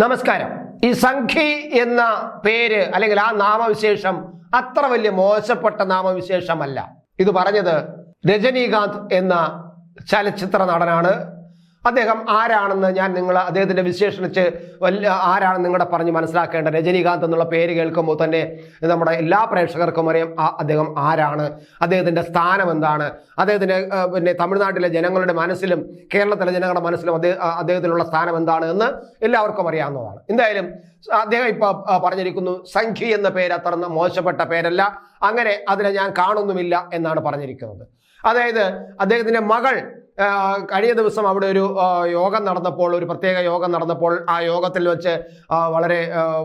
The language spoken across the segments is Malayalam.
നമസ്കാരം. ഈ സംഖി എന്ന പേര് അല്ലെങ്കിൽ ആ നാമവിശേഷം അത്ര വലിയ മോശപ്പെട്ട നാമവിശേഷമല്ല. ഇത് പറഞ്ഞത് രജനീകാന്ത് എന്ന ചലച്ചിത്ര നടനാണ്. അദ്ദേഹം ആരാണെന്ന് ഞാൻ നിങ്ങൾ അദ്ദേഹത്തിന്റെ വിശേഷണിച്ച് വലിയ ആരാണെന്ന് നിങ്ങളുടെ പറഞ്ഞ് മനസ്സിലാക്കേണ്ട. രജനീകാന്ത് എന്നുള്ള പേര് കേൾക്കുമ്പോൾ തന്നെ നമ്മുടെ എല്ലാ പ്രേക്ഷകർക്കും അറിയാം അദ്ദേഹം ആരാണ് അദ്ദേഹത്തിന്റെ സ്ഥാനം എന്താണ് അദ്ദേഹത്തിന്റെ പിന്നെ തമിഴ്നാട്ടിലെ ജനങ്ങളുടെ മനസ്സിലും കേരളത്തിലെ ജനങ്ങളുടെ മനസ്സിലും അദ്ദേഹം അദ്ദേഹത്തിനുള്ള സ്ഥാനം എന്താണ് എന്ന് എല്ലാവർക്കും അറിയാവുന്നതാണ്. എന്തായാലും അദ്ദേഹം ഇപ്പോൾ പറഞ്ഞിരിക്കുന്നു സംഖ്യ എന്ന പേര് അത്ര മോശപ്പെട്ട പേരല്ല അങ്ങനെ അതിനെ ഞാൻ കാണുന്നുമില്ല എന്നാണ് പറഞ്ഞിരിക്കുന്നത്. അതായത് അദ്ദേഹത്തിന്റെ മകൾ കഴിഞ്ഞ ദിവസം അവിടെ ഒരു യോഗം നടന്നപ്പോൾ ഒരു പ്രത്യേക യോഗം നടന്നപ്പോൾ ആ യോഗത്തിൽ വെച്ച് വളരെ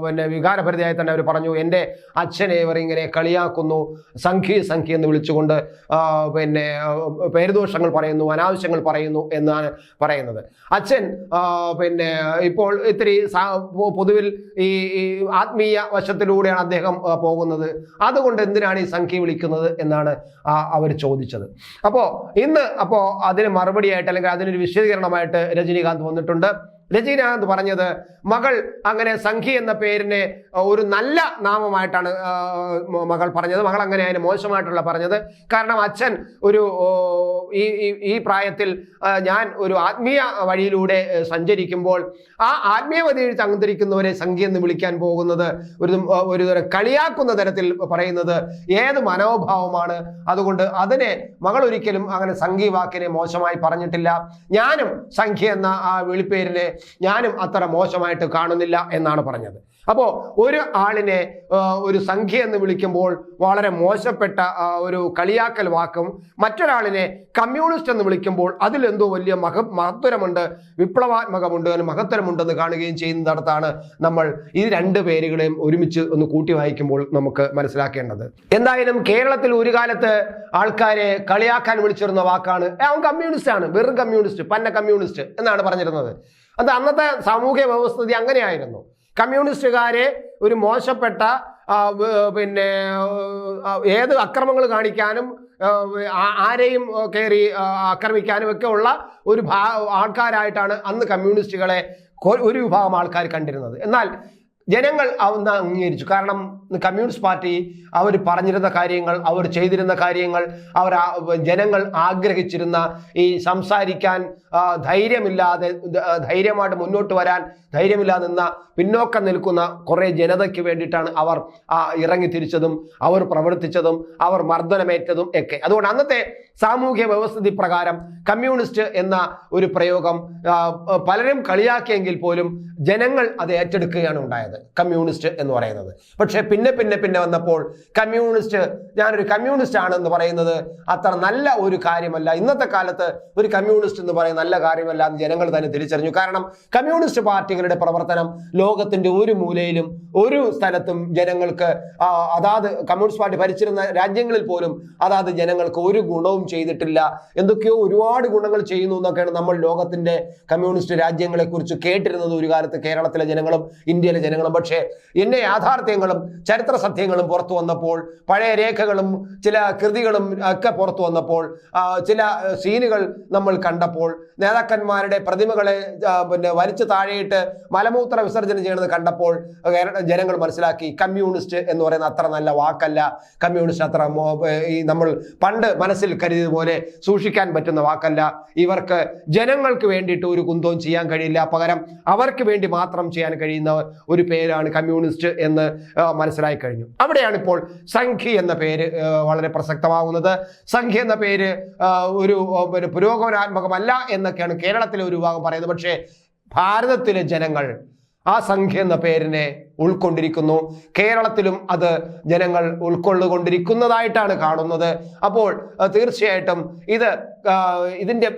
പിന്നെ വികാരഭരിതയായി തന്നെ അവർ പറഞ്ഞു എന്റെ അച്ഛനെ ഇവർ ഇങ്ങനെ കളിയാക്കുന്നു സംഖ്യ സംഖ്യ എന്ന് വിളിച്ചുകൊണ്ട് പിന്നെ പേരുദോഷങ്ങൾ പറയുന്നു അനാവശ്യങ്ങൾ പറയുന്നു എന്നാണ് പറയുന്നത്. അച്ഛൻ പിന്നെ ഇപ്പോൾ ഇത്തിരി പൊതുവിൽ ഈ ആത്മീയ വശത്തിലൂടെയാണ് അദ്ദേഹം പോകുന്നത്. അതുകൊണ്ട് എന്തിനാണ് ഈ സംഖ്യ വിളിക്കുന്നത് എന്നാണ് അവർ ചോദിച്ചത്. അപ്പോൾ ഇന്ന് അപ്പോൾ അതിന് മറുപടിയായിട്ട് അല്ലെങ്കിൽ അതിനൊരു വിശദീകരണമായിട്ട് രജനീകാന്ത് വന്നിട്ടുണ്ട്. രജനീകാന്ത് പറഞ്ഞത് മകൾ അങ്ങനെ സംഖി എന്ന പേരിനെ ഒരു നല്ല നാമമായിട്ടാണ് മകൾ പറഞ്ഞത്. മകൾ അങ്ങനെ അതിന് മോശമായിട്ടുള്ള പറഞ്ഞത്. കാരണം അച്ഛൻ ഒരു ഈ ഈ- പ്രായത്തിൽ ഞാൻ ഒരു ആത്മീയ വഴിയിലൂടെ സഞ്ചരിക്കുമ്പോൾ ആ ആത്മീയ വഴിയിൽ ചങ്കരിക്കുന്നവരെ സംഖ്യ എന്ന് വിളിക്കാൻ പോകുന്നത് ഒരു ഒരു കളിയാക്കുന്ന തരത്തിൽ പറയുന്നത് ഏത് മനോഭാവമാണ്? അതുകൊണ്ട് അതിനെ മകൾ ഒരിക്കലും അങ്ങനെ സംഖി വാക്കിനെ മോശമായി പറഞ്ഞിട്ടില്ല. ഞാനും സംഖ്യ എന്ന ആ വിളിപ്പേരിനെ ഞാനും അത്ര മോശമായിട്ട് കാണുന്നില്ല എന്നാണ് പറഞ്ഞത്. അപ്പോൾ ഒരു ആളിനെ ഒരു സംഖ്യ എന്ന് വിളിക്കുമ്പോൾ വളരെ മോശപ്പെട്ട ഒരു കളിയാക്കൽ വാക്കും മറ്റൊരാളിനെ കമ്മ്യൂണിസ്റ്റ് എന്ന് വിളിക്കുമ്പോൾ അതിലെന്തോ വലിയ മഹ മഹത്വരമുണ്ട് വിപ്ലവാത്മകമുണ്ട് അതിന് മഹത്തരമുണ്ടെന്ന് കാണുകയും ചെയ്യുന്നിടത്താണ് നമ്മൾ ഈ രണ്ട് പേരുകളെയും ഒരുമിച്ച് ഒന്ന് കൂട്ടി വായിക്കുമ്പോൾ നമുക്ക് മനസ്സിലാക്കേണ്ടത്. എന്തായാലും കേരളത്തിൽ ഒരു കാലത്ത് ആൾക്കാരെ കളിയാക്കാൻ വിളിച്ചിരുന്ന വാക്കാണ് അവൻ കമ്മ്യൂണിസ്റ്റ് ആണ് വെറും കമ്മ്യൂണിസ്റ്റ് പന്ന കമ്മ്യൂണിസ്റ്റ് എന്നാണ് പറഞ്ഞിരുന്നത്. അത് അന്നത്തെ സാമൂഹ്യ വ്യവസ്ഥിതി അങ്ങനെയായിരുന്നു. കമ്മ്യൂണിസ്റ്റുകാരെ ഒരു മോശപ്പെട്ട പിന്നെ ഏത് അക്രമങ്ങൾ കാണിക്കാനും ആരെയും കയറി ആക്രമിക്കാനും ഒക്കെ ഉള്ള ഒരു ആൾക്കാരായിട്ടാണ് അന്ന് കമ്മ്യൂണിസ്റ്റുകളെ ഒരു വിഭാഗം ആൾക്കാർ കണ്ടിരുന്നത്. എന്നാൽ ജനങ്ങൾ അന്ന് അംഗീകരിച്ചു. കാരണം കമ്മ്യൂണിസ്റ്റ് പാർട്ടി അവർ പറഞ്ഞിരുന്ന കാര്യങ്ങൾ അവർ ചെയ്തിരുന്ന കാര്യങ്ങൾ അവർ ജനങ്ങൾ ആഗ്രഹിച്ചിരുന്ന ഈ സംസാരിക്കാൻ ധൈര്യമില്ലാതെ ധൈര്യമായിട്ട് മുന്നോട്ട് വരാൻ ധൈര്യമില്ലാതെ നിന്ന പിന്നോക്കം നിൽക്കുന്ന കുറേ ജനതയ്ക്ക് വേണ്ടിയിട്ടാണ് അവർ ഇറങ്ങി തിരിച്ചതും അവർ പ്രവർത്തിച്ചതും അവർ മർദ്ദനമേറ്റതും ഒക്കെ. അതുകൊണ്ട് അന്നത്തെ സാമൂഹ്യ വ്യവസ്ഥിതി പ്രകാരം കമ്മ്യൂണിസ്റ്റ് എന്ന ഒരു പ്രയോഗം പലരും കളിയാക്കിയെങ്കിൽ പോലും ജനങ്ങൾ അത് ഏറ്റെടുക്കുകയാണ് ഉണ്ടായത് കമ്മ്യൂണിസ്റ്റ് എന്ന് പറയുന്നത്. പക്ഷേ പിന്നെ പിന്നെ പിന്നെ വന്നപ്പോൾ കമ്മ്യൂണിസ്റ്റ് ഞാനൊരു കമ്മ്യൂണിസ്റ്റ് ആണെന്ന് പറയുന്നത് അത്ര നല്ല ഒരു കാര്യമല്ല. ഇന്നത്തെ കാലത്ത് ഒരു കമ്മ്യൂണിസ്റ്റ് എന്ന് പറയുന്ന നല്ല കാര്യമല്ല എന്ന് ജനങ്ങൾ തന്നെ തിരിച്ചറിഞ്ഞു. കാരണം കമ്മ്യൂണിസ്റ്റ് പാർട്ടികളുടെ പ്രവർത്തനം ലോകത്തിന്റെ ഒരു മൂലയിലും ഒരു സ്ഥലത്തും ജനങ്ങൾക്ക് അതാത് കമ്മ്യൂണിസ്റ്റ് പാർട്ടി ഭരിച്ചിരുന്ന രാജ്യങ്ങളിൽ പോലും അതാത് ജനങ്ങൾക്ക് ഒരു ഗുണവും ചെയ്തിട്ടില്ല. എന്തൊക്കെയോ ഒരുപാട് ഗുണങ്ങൾ ചെയ്യുന്നു എന്നൊക്കെയാണ് നമ്മൾ ലോകത്തിന്റെ കമ്മ്യൂണിസ്റ്റ് രാജ്യങ്ങളെ കുറിച്ച് കേട്ടിരുന്നത് ഒരു കാലത്ത് കേരളത്തിലെ ജനങ്ങളും ഇന്ത്യയിലെ ജനങ്ങളും. പക്ഷേ എന്നെ യാഥാർത്ഥ്യങ്ങളും ചരിത്ര സത്യങ്ങളും പുറത്തു വന്നപ്പോൾ പഴയ രേഖകളും ചില കൃതികളും ഒക്കെ പുറത്തു വന്നപ്പോൾ ചില സീനുകൾ നമ്മൾ കണ്ടപ്പോൾ നേതാക്കന്മാരുടെ പ്രതിമകളെ പിന്നെ വലിച്ചു താഴെയിട്ട് മലമൂത്ര വിസർജനം ചെയ്യുന്നത് കണ്ടപ്പോൾ കേരള- ജനങ്ങൾ മനസ്സിലാക്കി കമ്മ്യൂണിസ്റ്റ് എന്ന് പറയുന്ന അത്ര നല്ല വാക്കല്ല. കമ്മ്യൂണിസ്റ്റ് അത്ര ഈ നമ്മൾ പണ്ട് മനസ്സിൽ കരുതിയതുപോലെ സൂക്ഷിക്കാൻ പറ്റുന്ന വാക്കല്ല. ഇവർക്ക് ജനങ്ങൾക്ക് വേണ്ടിയിട്ട് ഒരു കുന്തവും ചെയ്യാൻ കഴിയില്ല. പകരം അവർക്ക് വേണ്ടി മാത്രം ചെയ്യാൻ കഴിയുന്ന ഒരു പേരാണ് കമ്മ്യൂണിസ്റ്റ് എന്ന് മനസ്സിലായി കഴിഞ്ഞു. അവിടെയാണ് ഇപ്പോൾ സംഖ്യ എന്ന പേര് വളരെ പ്രസക്തമാകുന്നത് സംഖ്യ എന്ന പേര് ഒരു പിന്നെ പുരോഗമനാത്മകമല്ല എന്നൊക്കെയാണ് കേരളത്തിലെ ഒരു വിഭാഗം പറയുന്നത്. പക്ഷേ ഭാരതത്തിലെ ജനങ്ങൾ ആ സംഖ്യ എന്ന പേരിനെ ഉൾക്കൊണ്ടിരിക്കുന്നു. കേരളത്തിലും അത് ജനങ്ങൾ ഉൾക്കൊള്ളുകൊണ്ടിരിക്കുന്നതായിട്ടാണ് കാണുന്നത്. അപ്പോൾ തീർച്ചയായിട്ടും ഇത് ഇതിന്റെ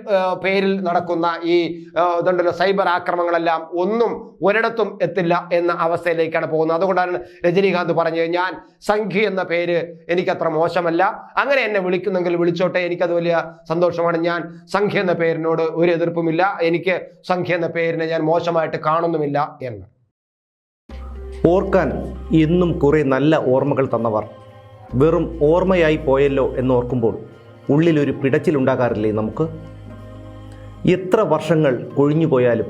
പേരിൽ നടക്കുന്ന ഈ ഇതുണ്ടല്ലോ സൈബർ ആക്രമണങ്ങളെല്ലാം ഒന്നും ഒരിടത്തും എത്തില്ല എന്ന അവസ്ഥയിലേക്കാണ് പോകുന്നത്. അതുകൊണ്ടാണ് രജനീകാന്ത് പറഞ്ഞത് ഞാൻ സംഖ്യ എന്ന പേര് എനിക്കത്ര മോശമല്ല. അങ്ങനെ എന്നെ വിളിക്കുന്നെങ്കിൽ വിളിച്ചോട്ടെ. എനിക്കത് വലിയ സന്തോഷമാണ്. ഞാൻ സംഖ്യ എന്ന പേരിനോട് ഒരു എതിർപ്പുമില്ല. എനിക്ക് സംഖ്യ എന്ന പേരിനെ ഞാൻ മോശമായിട്ട് കാണുന്നുമില്ല എന്ന്. ഓർക്കാൻ ഇന്നും കുറേ നല്ല ഓർമ്മകൾ തന്നവർ. വെറും ഓർമ്മയായി പോയല്ലോ എന്നോർക്കുമ്പോൾ ഉള്ളിലൊരു പിടച്ചിലുണ്ടാകാറില്ലേ നമുക്ക്? എത്ര വർഷങ്ങൾ കൊഴിഞ്ഞു പോയാലും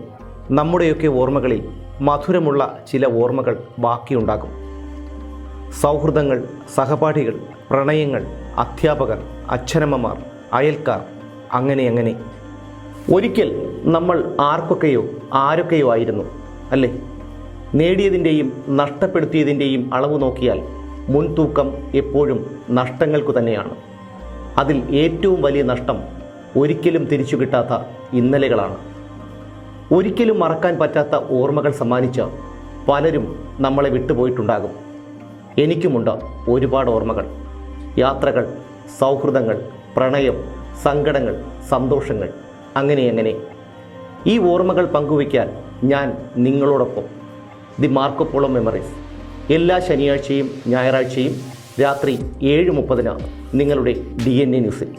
നമ്മുടെയൊക്കെ ഓർമ്മകളിൽ മധുരമുള്ള ചില ഓർമ്മകൾ ബാക്കിയുണ്ടാകും. സൗഹൃദങ്ങൾ സഹപാഠികൾ പ്രണയങ്ങൾ അധ്യാപകർ അച്ഛനമ്മമാർ അയൽക്കാർ അങ്ങനെ അങ്ങനെ. ഒരിക്കൽ നമ്മൾ ആർക്കൊക്കെയോ ആരൊക്കെയോ ആയിരുന്നു അല്ലേ? നേടിയതിന്റെയും നഷ്ടപ്പെടുത്തിയതിന്റെയും അളവ് നോക്കിയാൽ മുൻതൂക്കം എപ്പോഴും നഷ്ടങ്ങൾക്ക് തന്നെയാണ്. അതിൽ ഏറ്റവും വലിയ നഷ്ടം ഒരിക്കലും തിരിച്ചു കിട്ടാത്ത ഇന്നലകളാണ്. ഒരിക്കലും മറക്കാൻ പറ്റാത്ത ഓർമ്മകൾ സമ്മാനിച്ച പലരും നമ്മളെ വിട്ടുപോയിട്ടുണ്ടാകും. എനിക്കുമുണ്ട് ഒരുപാട് ഓർമ്മകൾ. യാത്രകൾ സൗഹൃദങ്ങൾ പ്രണയം സങ്കടങ്ങൾ സന്തോഷങ്ങൾ അങ്ങനെ അങ്ങനെ. ഈ ഓർമ്മകൾ പങ്കുവയ്ക്കാൻ ഞാൻ നിങ്ങളോടൊപ്പം. The Marco Polo memories. എല്ലാ ശനിയാഴ്ചയും ഞായറാഴ്ചയും രാത്രി ഏഴ് മുപ്പതിനാണ് നിങ്ങളുടെ ഡി എൻ എ ന്യൂസിൽ.